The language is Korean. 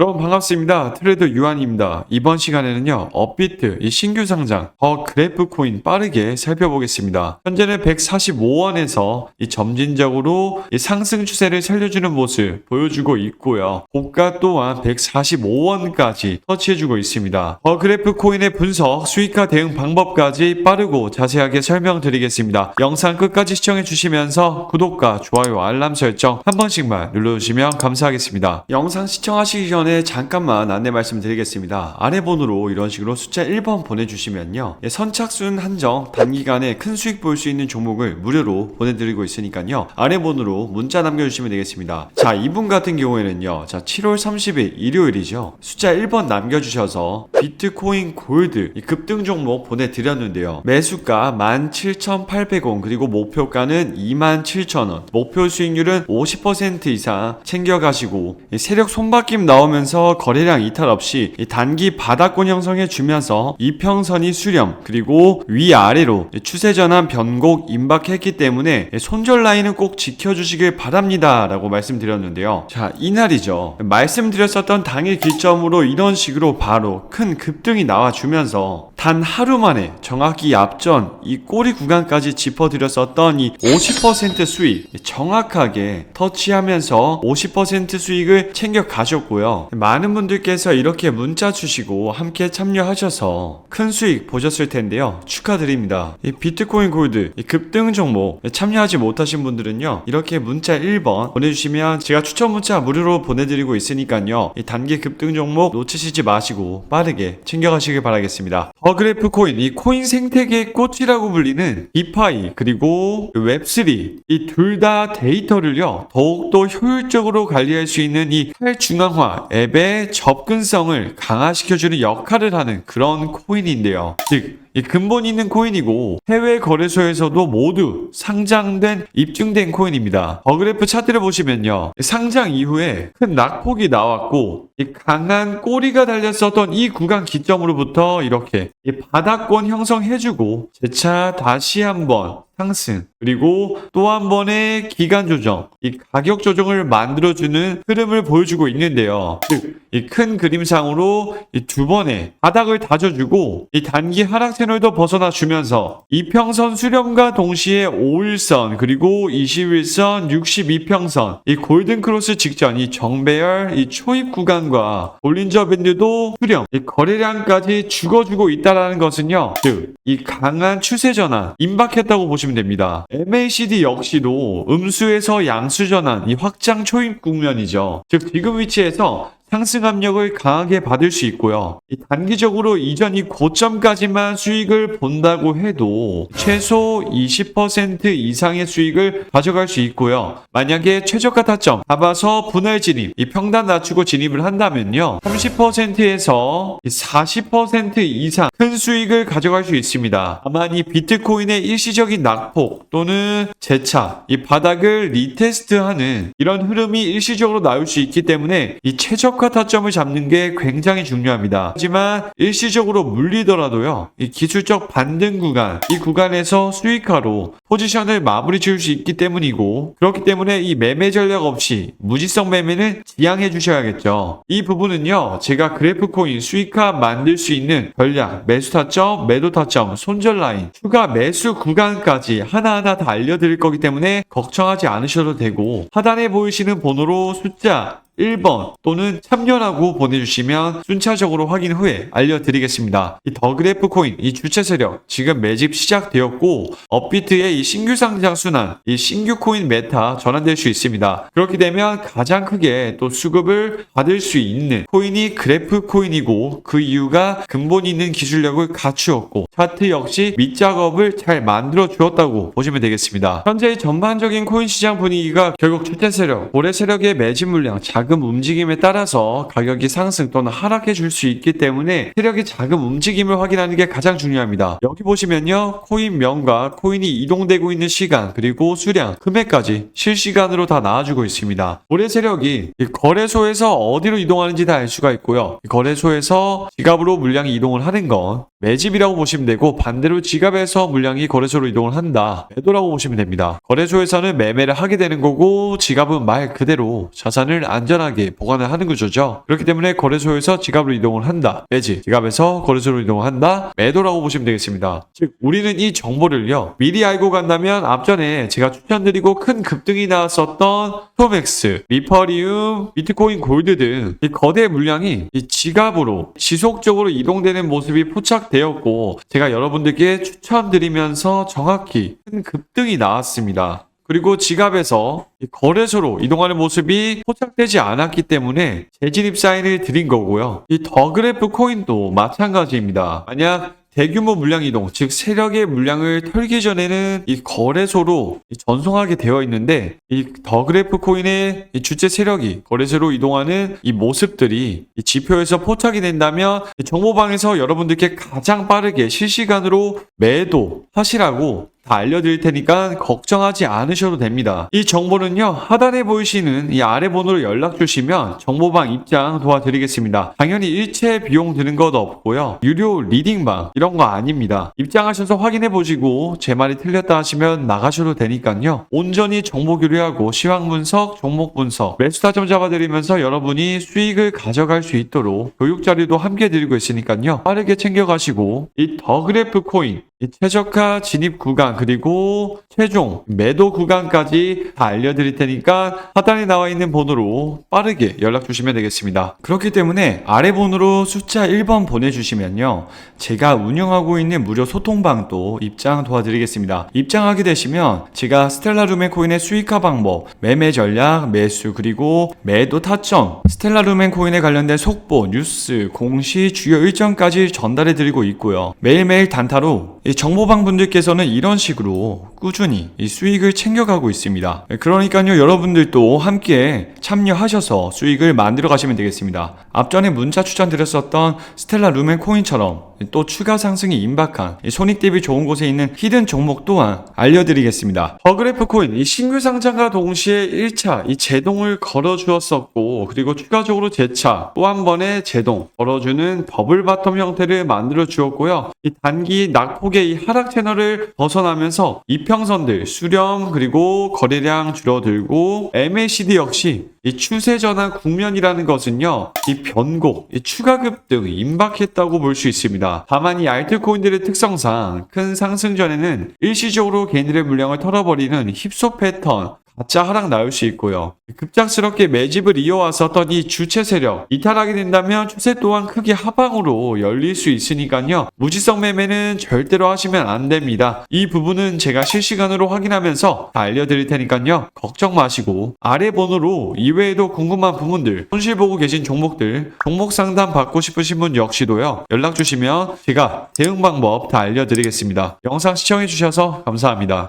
여러분 반갑습니다. 트레이더 유한입니다. 이번 시간에는요, 업비트 이 신규 상장 더 그래프 코인 빠르게 살펴보겠습니다. 현재는 145원에서 이 점진적으로 이 상승 추세를 살려주는 모습 보여주고 있고요. 고가 또한 145원까지 터치해주고 있습니다. 더 그래프 코인의 분석, 수익화 대응 방법까지 빠르고 자세하게 설명드리겠습니다. 영상 끝까지 시청해 주시면서 구독과 좋아요, 알람 설정 한 번씩만 눌러주시면 감사하겠습니다. 영상 시청하시기 전에 잠깐만 안내 말씀드리겠습니다. 아래 번호로 이런 식으로 숫자 1번 보내주시면요. 예, 선착순 한정 단기간에 큰 수익 볼 수 있는 종목을 무료로 보내드리고 있으니까요. 아래 번호로 문자 남겨주시면 되겠습니다. 자, 이분 같은 경우에는요. 자, 7월 30일 일요일이죠. 숫자 1번 남겨주셔서 비트코인 골드 이 급등 종목 보내드렸는데요. 매수가 17,800원 그리고 목표가는 27,000원 목표 수익률은 50% 이상 챙겨가시고 이 세력 손바뀜 나오면 서 거래량 이탈 없이 이 단기 바닥권 형성해 주면서 이평선이 수렴 그리고 위아래로 이 추세 전환 변곡 임박했기 때문에 이 손절 라인은 꼭 지켜주시길 바랍니다 라고 말씀드렸는데요. 자 이날이죠. 말씀드렸었던 당일 기점으로 이런 식으로 바로 큰 급등이 나와주면서 단 하루 만에 정확히 앞전 이 꼬리 구간까지 짚어드렸었던 이 50% 수익 정확하게 터치하면서 50% 수익을 챙겨 가셨고요. 많은 분들께서 이렇게 문자 주시고 함께 참여하셔서 큰 수익 보셨을 텐데요. 축하드립니다. 이 비트코인 골드 이 급등 종목 참여하지 못하신 분들은요. 이렇게 문자 1번 보내주시면 제가 추천 문자 무료로 보내드리고 있으니까요. 이 단기 급등 종목 놓치시지 마시고 빠르게 챙겨가시길 바라겠습니다. 더그래프 코인 이 코인 생태계의 꽃이라고 불리는 디파이 그리고 웹3 이 둘 다 데이터를요 더욱더 효율적으로 관리할 수 있는 이 탈중앙화 앱의 접근성을 강화시켜주는 역할을 하는 그런 코인인데요. 즉이 근본 있는 코인이고 해외 거래소에서도 모두 상장된 입증된 코인입니다. 버그래프 차트를 보시면요. 상장 이후에 큰 낙폭이 나왔고 이 강한 꼬리가 달렸었던 이 구간 기점으로부터 이렇게 이 바닥권 형성해주고 재차 다시 한번 상승 그리고 또 한 번의 기간 조정 이 가격 조정을 만들어주는 흐름을 보여주고 있는데요. 즉 이 큰 그림상으로 이 두 번의 바닥을 다져주고 이 단기 하락 채널도 벗어나 주면서 이평선 수렴과 동시에 5일선 그리고 21선 62평선 이 골든 크로스 직전 이 정배열 이 초입 구간과 볼린저 밴드도 수렴 이 거래량까지 죽어주고 있다라는 것은요. 즉 이 강한 추세 전환 임박했다고 보시면 됩니다. MACD 역시도 음수에서 양수 전환, 이 확장 초입 국면이죠. 즉 지금 위치에서 상승 압력을 강하게 받을 수 있고요. 이 단기적으로 이전 이 고점까지만 수익을 본다고 해도 최소 20% 이상의 수익을 가져갈 수 있고요. 만약에 최저가 타점 잡아서 분할 진입, 이 평단 낮추고 진입을 한다면요. 30%에서 40% 이상 큰 수익을 가져갈 수 있습니다. 다만 이 비트코인의 일시적인 낙폭 또는 재차 이 바닥을 리테스트하는 이런 흐름이 일시적으로 나올 수 있기 때문에 이 최저 가 타점을 잡는 게 굉장히 중요합니다. 하지만 일시적으로 물리더라도요. 이 기술적 반등 구간 이 구간에서 수익화로 포지션을 마무리 지을 수 있기 때문이고 그렇기 때문에 이 매매 전략 없이 무지성 매매는 지양해 주셔야겠죠. 이 부분은요. 제가 그래프 코인 수익화 만들 수 있는 전략 매수 타점, 매도 타점, 손절 라인, 추가 매수 구간까지 하나하나 다 알려드릴 거기 때문에 걱정하지 않으셔도 되고 하단에 보이시는 번호로 숫자 1번 또는 참여라고 보내주시면 순차적으로 확인 후에 알려드리겠습니다. 이 더그래프 코인 이 주체 세력 지금 매집 시작되었고 업비트의 이 신규 상장 순환 이 신규 코인 메타 전환될 수 있습니다. 그렇게 되면 가장 크게 또 수급을 받을 수 있는 코인이 그래프 코인이고 그 이유가 근본 있는 기술력을 갖추었고 차트 역시 밑작업을 잘 만들어 주었다고 보시면 되겠습니다. 현재 전반적인 코인 시장 분위기가 결국 주체 세력, 고래 세력의 매집 물량, 자금 움직임에 따라서 가격이 상승 또는 하락해 줄 수 있기 때문에 세력의 자금 움직임을 확인하는 게 가장 중요합니다. 여기 보시면요. 코인 명과 코인이 이동되고 있는 시간 그리고 수량, 금액까지 실시간으로 다 나와주고 있습니다. 고래 세력이 이 거래소에서 어디로 이동하는지 다 알 수가 있고요. 이 거래소에서 지갑으로 물량이 이동을 하는 건 매집이라고 보시면 되고 반대로 지갑에서 물량이 거래소로 이동을 한다. 매도라고 보시면 됩니다. 거래소에서는 매매를 하게 되는 거고 지갑은 말 그대로 자산을 안전 안전하게 보관을 하는 구조죠. 그렇기 때문에 거래소에서 지갑으로 이동을 한다. 매지. 지갑에서 거래소로 이동을 한다. 매도라고 보시면 되겠습니다. 즉, 우리는 이 정보를요. 미리 알고 간다면 앞전에 제가 추천드리고 큰 급등이 나왔었던 토맥스, 리퍼리움, 비트코인 골드 등 이 거대 물량이 이 지갑으로 지속적으로 이동되는 모습이 포착되었고 제가 여러분들께 추천드리면서 정확히 큰 급등이 나왔습니다. 그리고 지갑에서 이 거래소로 이동하는 모습이 포착되지 않았기 때문에 재진입 사인을 드린 거고요. 이 더그래프 코인도 마찬가지입니다. 만약 대규모 물량 이동, 즉 세력의 물량을 털기 전에는 이 거래소로 이 전송하게 되어 있는데 이 더그래프 코인의 이 주체 세력이 거래소로 이동하는 이 모습들이 이 지표에서 포착이 된다면 이 정보방에서 여러분들께 가장 빠르게 실시간으로 매도 하시라고 다 알려드릴 테니까 걱정하지 않으셔도 됩니다. 이 정보는요, 하단에 보이시는 이 아래 번호로 연락 주시면 정보방 입장 도와드리겠습니다. 당연히 일체 비용 드는 것 없고요. 유료 리딩방 이런 거 아닙니다. 입장하셔서 확인해 보시고 제 말이 틀렸다 하시면 나가셔도 되니까요. 온전히 정보 교류하고 시황 분석, 종목 분석, 매수 타점 잡아드리면서 여러분이 수익을 가져갈 수 있도록 교육 자료도 함께 드리고 있으니까요. 빠르게 챙겨가시고 이 더 그래프 코인 이 최저가 진입 구간 그리고 최종 매도 구간까지 다 알려드릴 테니까 하단에 나와 있는 번호로 빠르게 연락 주시면 되겠습니다. 그렇기 때문에 아래 번호로 숫자 1번 보내주시면요. 제가 운영하고 있는 무료 소통방도 입장 도와드리겠습니다. 입장하게 되시면 제가 스텔라 루멘 코인의 수익화 방법, 매매 전략, 매수 그리고 매도 타점, 스텔라 루멘 코인에 관련된 속보, 뉴스, 공시, 주요 일정까지 전달해 드리고 있고요. 매일매일 단타로 이 정보방 분들께서는 이런 식으로 꾸준히 이 수익을 챙겨가고 있습니다. 그러니까요, 여러분들도 함께 참여하셔서 수익을 만들어 가시면 되겠습니다. 앞전에 문자 추천드렸었던 스텔라 루멘 코인처럼 또 추가 상승이 임박한 이 손익 대비 좋은 곳에 있는 히든 종목 또한 알려드리겠습니다. 버그래프 코인 이 신규 상장과 동시에 1차 이 제동을 걸어 주었었고 그리고 추가적으로 재차 또 한 번의 제동 걸어주는 더블 바텀 형태를 만들어 주었고요. 이 단기 낙폭의 이 하락 채널을 벗어나면서 이평선들 수렴 그리고 거래량 줄어들고 MACD 역시 이 추세 전환 국면이라는 것은요 이 변곡 이 추가 급 등 임박했다고 볼 수 있습니다. 다만 이 알트코인들의 특성상 큰 상승 전에는 일시적으로 개인들의 물량을 털어버리는 힙소 패턴 가짜 하락 나올 수 있고요. 급작스럽게 매집을 이어왔었던 이 주체 세력 이탈하게 된다면 추세 또한 크게 하방으로 열릴 수 있으니까요. 무지성 매매는 절대로 하시면 안 됩니다. 이 부분은 제가 실시간으로 확인하면서 다 알려드릴 테니까요. 걱정 마시고 아래 번호로 이외에도 궁금한 부분들 손실 보고 계신 종목들 종목 상담 받고 싶으신 분 역시도요. 연락 주시면 제가 대응 방법 다 알려드리겠습니다. 영상 시청해 주셔서 감사합니다.